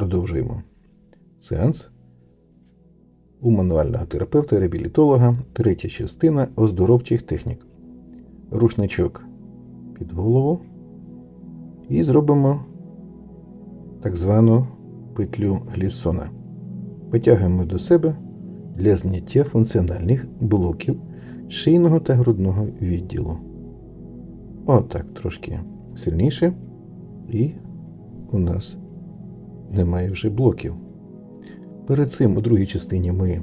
Продовжуємо сеанс у мануального терапевта реабілітолога, третя частина оздоровчих технік. Рушничок під голову. І зробимо так звану петлю гліссона. Потягуємо до себе для зняття функціональних блоків шийного та грудного відділу. Отак, трошки сильніше. І у нас немає вже блоків. Перед цим у другій частині ми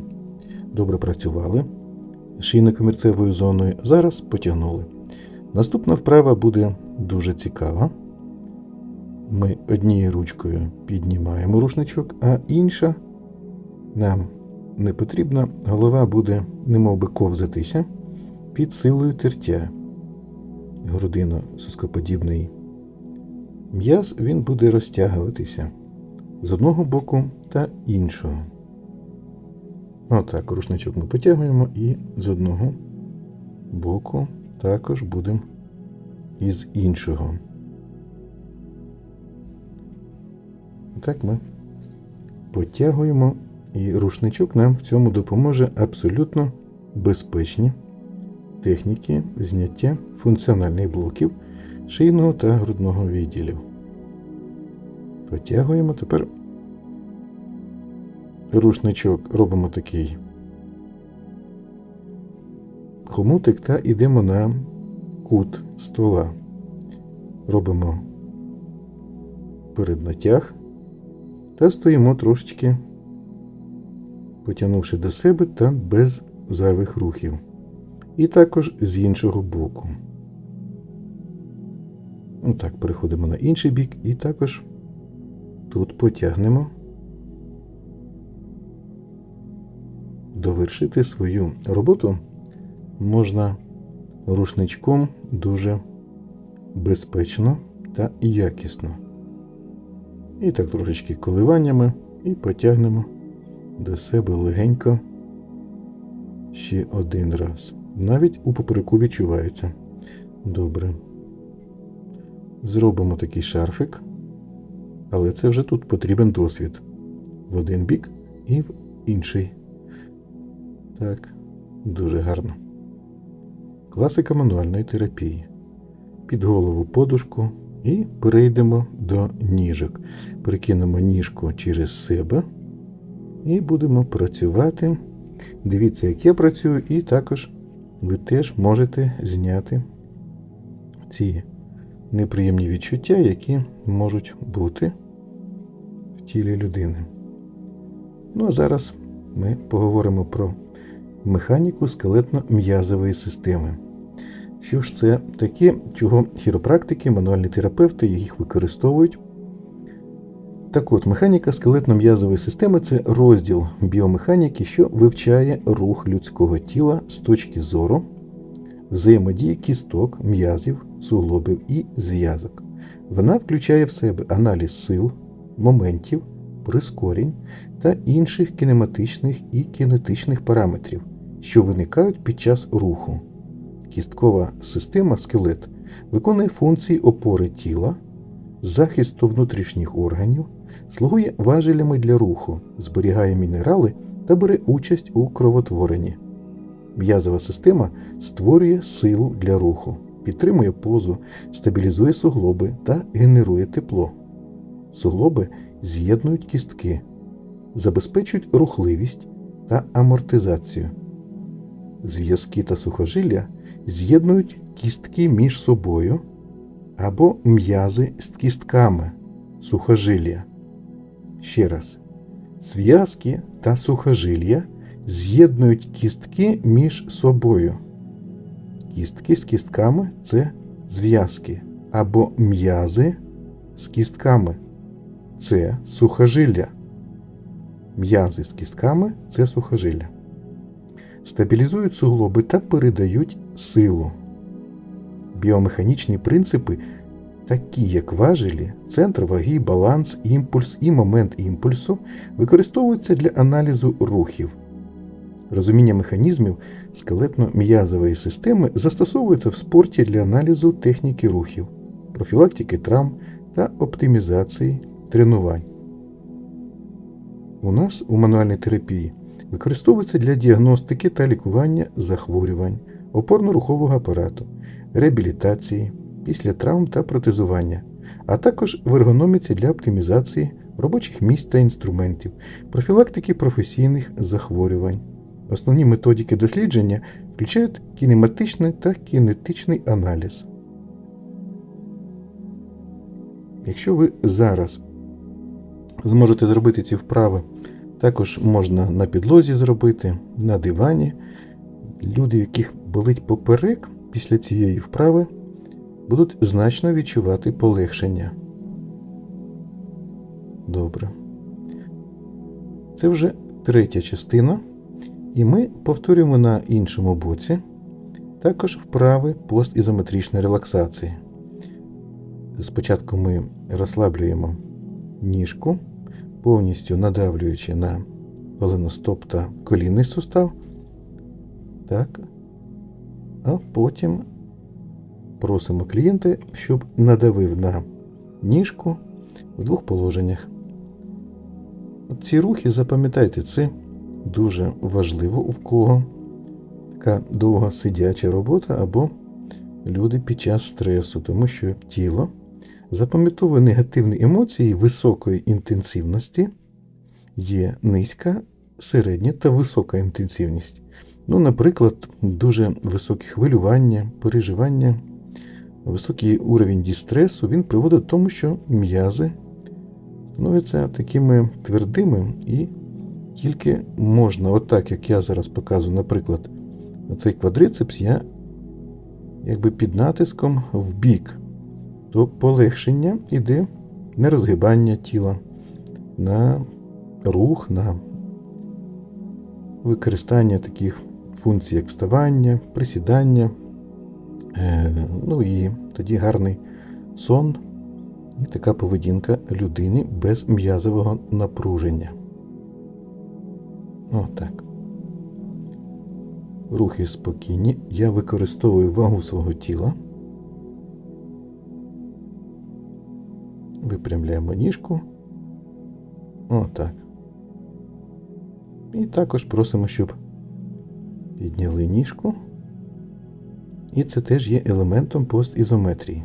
добре працювали шийно-комірцевою зоною. Зараз потягнули. Наступна вправа буде дуже цікава. Ми однією ручкою піднімаємо рушничок, а інша нам не потрібна, голова буде немов би ковзатися під силою тертя. Грудино-соскоподібний м'яз він буде розтягуватися з одного боку та іншого. Отак, рушничок ми потягуємо і з одного боку також будемо із іншого. Так ми потягуємо, і рушничок нам в цьому допоможе абсолютно безпечні техніки зняття функціональних блоків шийного та грудного відділів. Потягуємо тепер рушничок робимо такий хомутик та йдемо на кут стола. Робимо переднатяг та стоїмо трошечки, потягнувши до себе та без зайвих рухів. І також з іншого боку. Отак, переходимо на інший бік і також тут потягнемо, довершити свою роботу можна рушничком дуже безпечно та якісно. І так трошечки коливаннями і потягнемо до себе легенько ще один раз. Навіть у попереку відчувається. Добре. Зробимо такий шарфик, але це вже тут потрібен досвід. В один бік і в інший. Так, дуже гарно. Класика мануальної терапії. Під голову подушку і перейдемо до ніжок. Перекинемо ніжку через себе і будемо працювати. Дивіться, як я працюю, і також ви теж можете зняти ці неприємні відчуття, які можуть бути в тілі людини. Ну а зараз ми поговоримо про механіку скелетно-м'язової системи. Що ж це таке, чого хіропрактики, мануальні терапевти їх використовують? Так от, механіка скелетно-м'язової системи це розділ біомеханіки, що вивчає рух людського тіла з точки зору взаємодії кісток, м'язів, суглобів і зв'язок. Вона включає в себе аналіз сил, моментів, прискорень та інших кінематичних і кінетичних параметрів, що виникають під час руху. Кісткова система скелет виконує функції опори тіла, захисту внутрішніх органів, слугує важелями для руху, зберігає мінерали та бере участь у кровотворенні. М'язова система створює силу для руху, підтримує позу, стабілізує суглоби та генерує тепло. Суглоби з'єднують кістки, забезпечують рухливість та амортизацію. Зв'язки та сухожилля з'єднують кістки між собою або м'язи з кістками сухожилля. Ще раз, зв'язки та сухожилля з'єднують кістки між собою. Кістки з кістками це зв'язки або м'язи з кістками це сухожилля. М'язи з кістками це сухожилля. Стабілізують суглоби та передають силу. Біомеханічні принципи, такі як важелі, центр ваги, баланс, імпульс і момент імпульсу, використовуються для аналізу рухів. Розуміння механізмів скелетно-м'язової системи застосовується в спорті для аналізу техніки рухів, профілактики травм та оптимізації тренувань. у нас у мануальній терапії використовується для діагностики та лікування захворювань опорно-рухового апарату, реабілітації, після травм та протезування, а також в ергономіці для оптимізації робочих місць та інструментів, профілактики професійних захворювань. Основні методики дослідження включають кінематичний та кінетичний аналіз. Якщо ви зараз зможете зробити ці вправи, також можна на підлозі зробити, на дивані. Люди, яких болить поперек після цієї вправи, будуть значно відчувати полегшення. Добре. Це вже третя частина. І ми повторюємо на іншому боці також вправи постізометричної релаксації. Спочатку ми розслаблюємо ніжку, повністю надавлюючи на голеностоп та колінний сустав. Так. А потім просимо клієнта, щоб надавив на ніжку в двох положеннях. Ці рухи, запам'ятайте, це дуже важливо у кого така довга сидяча робота або люди під час стресу, тому що тіло запам'ятовує негативні емоції високої інтенсивності, є низька, середня та висока інтенсивність. Ну, Наприклад, дуже високі хвилювання, переживання, високий уровень дістресу він приводить до тому, що м'язи становляться такими твердими і тільки можна, отак, як я зараз показую, наприклад, на цей квадрицепс я якби під натиском в бік, то полегшення йде на розгибання тіла, на рух, на використання таких функцій, як вставання, присідання. Е, ну і тоді гарний сон і така поведінка людини без м'язового напруження. Отак. Рухи спокійні. Я використовую вагу свого тіла. Випрямляємо ніжку. Отак. І також просимо, щоб підняли ніжку. І це теж є елементом постізометрії.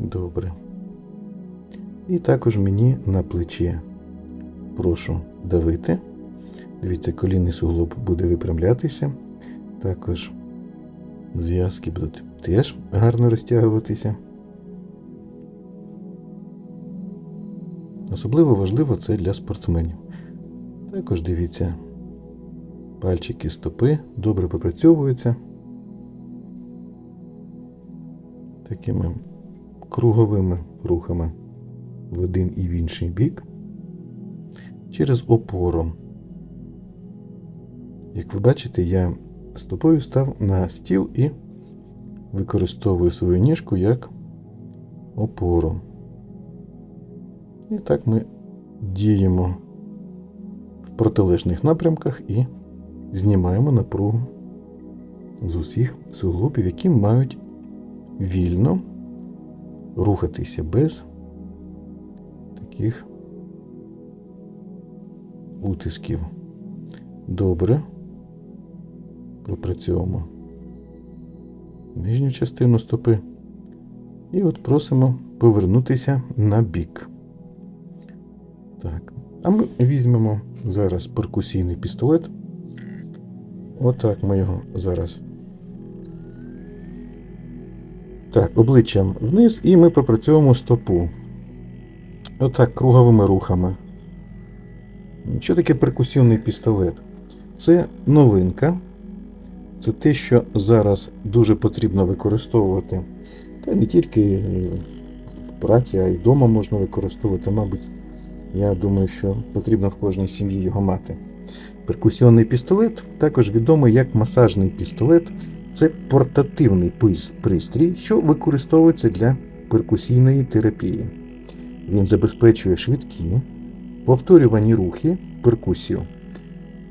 Добре. І також мені на плече прошу давити. Дивіться, колінний суглоб буде випрямлятися. Також зв'язки будуть теж гарно розтягуватися. Особливо важливо це для спортсменів. Також дивіться, пальчики стопи добре попрацьовуються. Такими круговими рухами в один і в інший бік через опору. Як ви бачите, я стопою став на стіл і використовую свою ніжку як опору. І так ми діємо в протилежних напрямках і знімаємо напругу з усіх суглобів, які мають вільно рухатися без таких утисків. Добре. Пропрацьовуємо нижню частину стопи. І от просимо повернутися на бік. Так. А ми візьмемо зараз перкусійний пістолет. Отак ми його зараз так, обличчям вниз і ми пропрацьовуємо стопу. Отак, круговими рухами. Що таке перкусивний пістолет? Це новинка. Це те, що зараз дуже потрібно використовувати. Та не тільки в праці, а й вдома можна використовувати. Мабуть, я думаю, що потрібно в кожній сім'ї його мати. Перкусіонний пістолет також відомий як масажний пістолет. Це портативний пристрій, що використовується для перкусійної терапії. Він забезпечує швидкі, повторювані рухи перкусію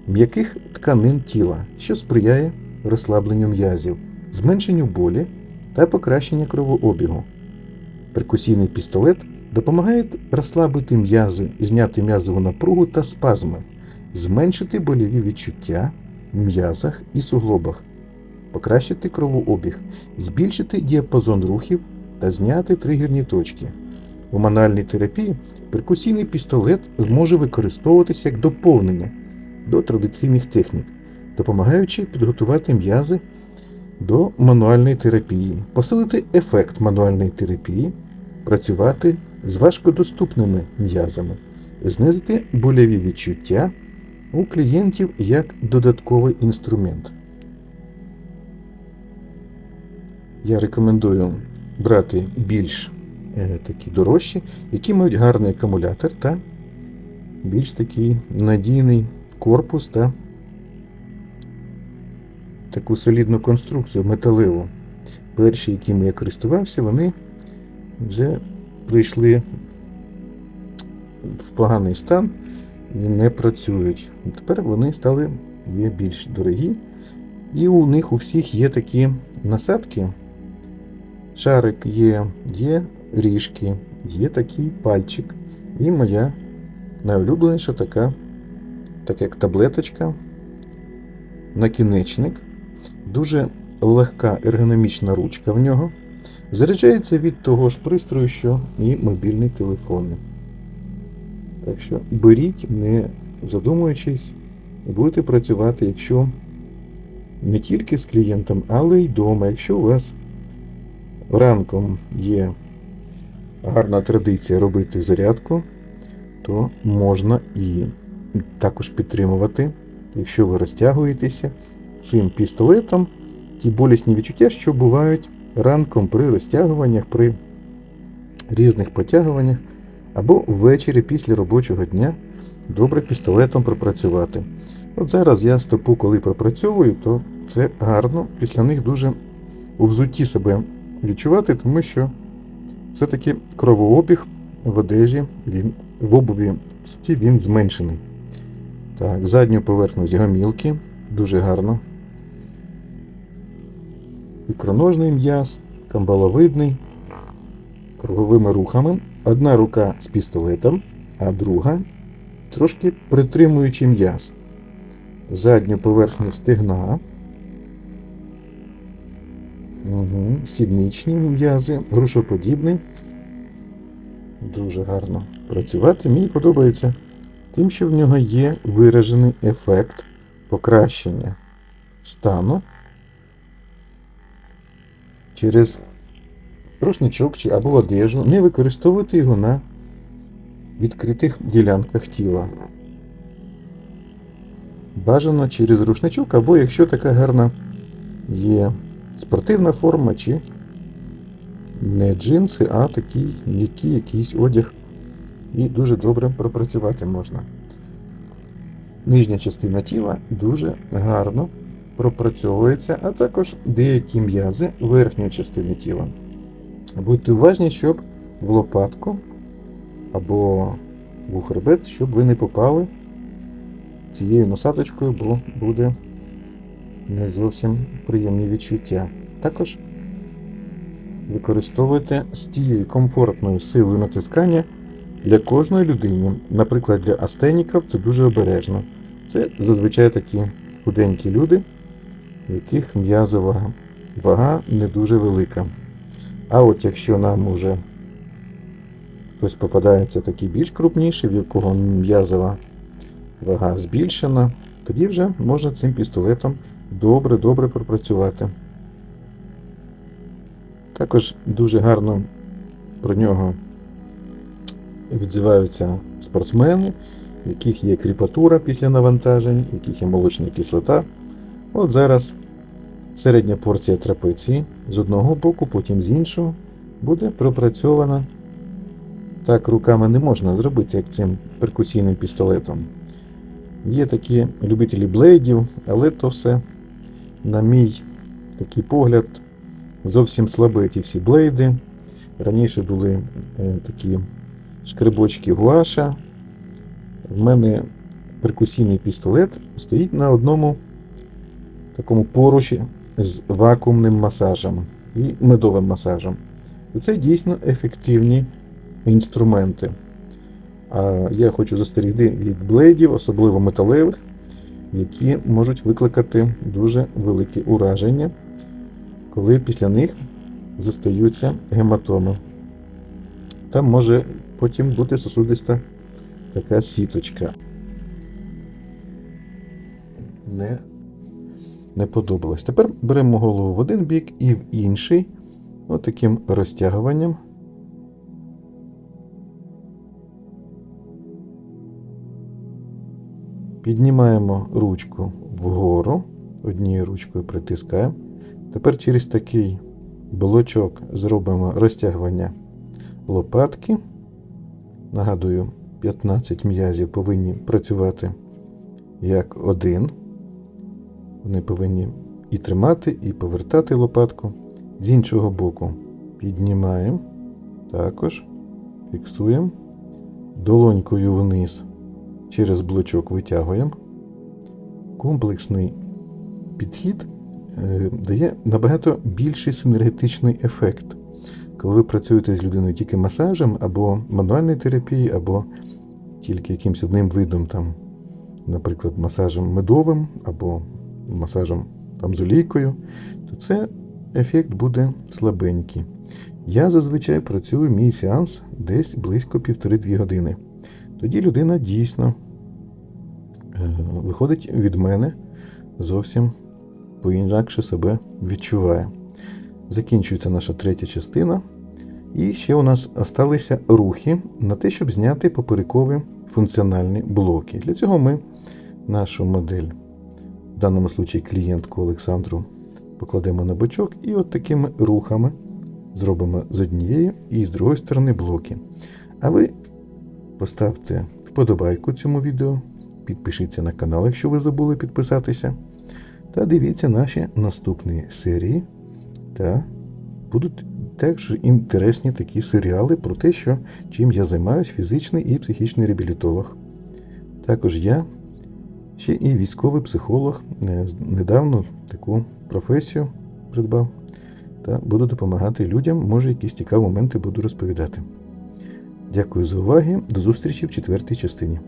м'яких тканин тіла, що сприяє розслабленню м'язів, зменшенню болі та покращенню кровообігу. Перкусійний пістолет допомагає розслабити м'язи, зняти м'язову напругу та спазми, зменшити больові відчуття в м'язах і суглобах, покращити кровообіг, збільшити діапазон рухів та зняти тригерні точки. У мануальній терапії перкусійний пістолет зможе використовуватися як доповнення до традиційних технік, допомагаючи підготувати м'язи до мануальної терапії, посилити ефект мануальної терапії, працювати з важкодоступними м'язами, знизити больові відчуття у клієнтів як додатковий інструмент. Я рекомендую брати більш е, такі дорожчі, які мають гарний акумулятор та більш такий надійний корпус та таку солідну конструкцію металеву. Перші, якими я користувався, вони вже прийшли в поганий стан і не працюють. Тепер вони стали є більш дорогі. І у них у всіх є такі насадки. Шарик є, є ріжки, є такий пальчик. І моя найулюбленіша така, так як таблеточка, накінечник. Дуже легка ергономічна ручка в нього. Заряджається від того ж пристрою, що і мобільний телефон. Так що беріть, не задумуючись, і будете працювати, якщо не тільки з клієнтом, але й вдома. Якщо у вас ранком є гарна традиція робити зарядку, то можна і також підтримувати, якщо ви розтягуєтеся цим пістолетом, ті болісні відчуття, що бувають ранком при розтягуваннях, при різних потягуваннях, або ввечері після робочого дня добре пістолетом пропрацювати. От зараз я стопу, коли пропрацьовую, то це гарно, після них дуже у взутті себе відчувати, тому що все-таки кровообіг в одежі, він, в обуві в суті він зменшений. Так, задню поверхність гамілки дуже гарно. Ікроножний м'яз, камбаловидний, круговими рухами. Одна рука з пістолетом, а друга трошки притримуючи м'яз. Задню поверхню стегна. Угу. Сідничні м'язи, грушоподібний. Дуже гарно працювати. Мені подобається тим, що в нього є виражений ефект покращення стану через рушничок чи або одежу, не використовувати його на відкритих ділянках тіла. Бажано через рушничок, або якщо така гарна є спортивна форма, чи не джинси, а такий м'який якийсь одяг. І дуже добре пропрацювати можна. Нижня частина тіла дуже гарно пропрацьовується, а також деякі м'язи верхньої частини тіла. Будьте уважні, щоб в лопатку або в хребет, щоб ви не попали цією насадочкою, бо буде не зовсім приємні відчуття. Також використовуйте з тією комфортною силою натискання для кожної людини. Наприклад, для астеніків це дуже обережно. Це зазвичай такі худенькі люди, в яких м'язова вага не дуже велика. А от якщо нам уже хтось попадається такий більш крупніший, в якого м'язова вага збільшена, тоді вже можна цим пістолетом добре-добре пропрацювати. Також дуже гарно про нього відзиваються спортсмени, в яких є кріпатура після навантажень, в яких є молочна кислота. От зараз середня порція трапеції з одного боку, потім з іншого буде пропрацьована. Так руками не можна зробити, як цим перкусійним пістолетом. Є такі любителі блейдів, але то все, на мій такий погляд, зовсім слабі ті всі блейди. Раніше були е, такі шкребочки гуаша. В мене перкусійний пістолет стоїть на одному такому поруші з вакуумним масажем і медовим масажем. Це дійсно ефективні інструменти. А я хочу застерігти від блейдів, особливо металевих, які можуть викликати дуже великі ураження, коли після них застаються гематоми. Там може потім бути сосудиста така сіточка. Не, не подобалось. Тепер беремо голову в один бік і в інший, отаким розтягуванням. Піднімаємо ручку вгору, однією ручкою притискаємо. Тепер через такий блочок зробимо розтягування лопатки. Нагадую, 15 м'язів повинні працювати як один. Вони повинні і тримати, і повертати лопатку. З іншого боку піднімаємо, також фіксуємо, долонькою вниз через блочок витягуємо. Комплексний підхід е, дає набагато більший синергетичний ефект. Коли ви працюєте з людиною тільки масажем, або мануальною терапією, або тільки якимось одним видом, там, наприклад, масажем медовим, або масажем там, з олійкою, то це ефект буде слабенький. Я зазвичай працюю мій сеанс десь близько півтори-дві години. Тоді людина дійсно е, виходить від мене зовсім по-інакше себе відчуває. Закінчується наша третя частина. І ще у нас залишилися рухи на те, щоб зняти поперекові функціональні блоки. Для цього ми нашу модель, в даному випадку клієнтку Олександру, покладемо на бочок і от такими рухами зробимо з однієї і з другої сторони блоки. А ви поставте вподобайку цьому відео, підпишіться на канал, якщо ви забули підписатися. Та дивіться наші наступні серії. Та будуть теж інтересні такі серіали про те, що, чим я займаюся, фізичний і психічний реабілітолог. Також я ще і військовий психолог. Е, Недавно таку професію придбав та буду допомагати людям. Може, якісь цікаві моменти буду розповідати. Дякую за увагу. До зустрічі в четвертій частині.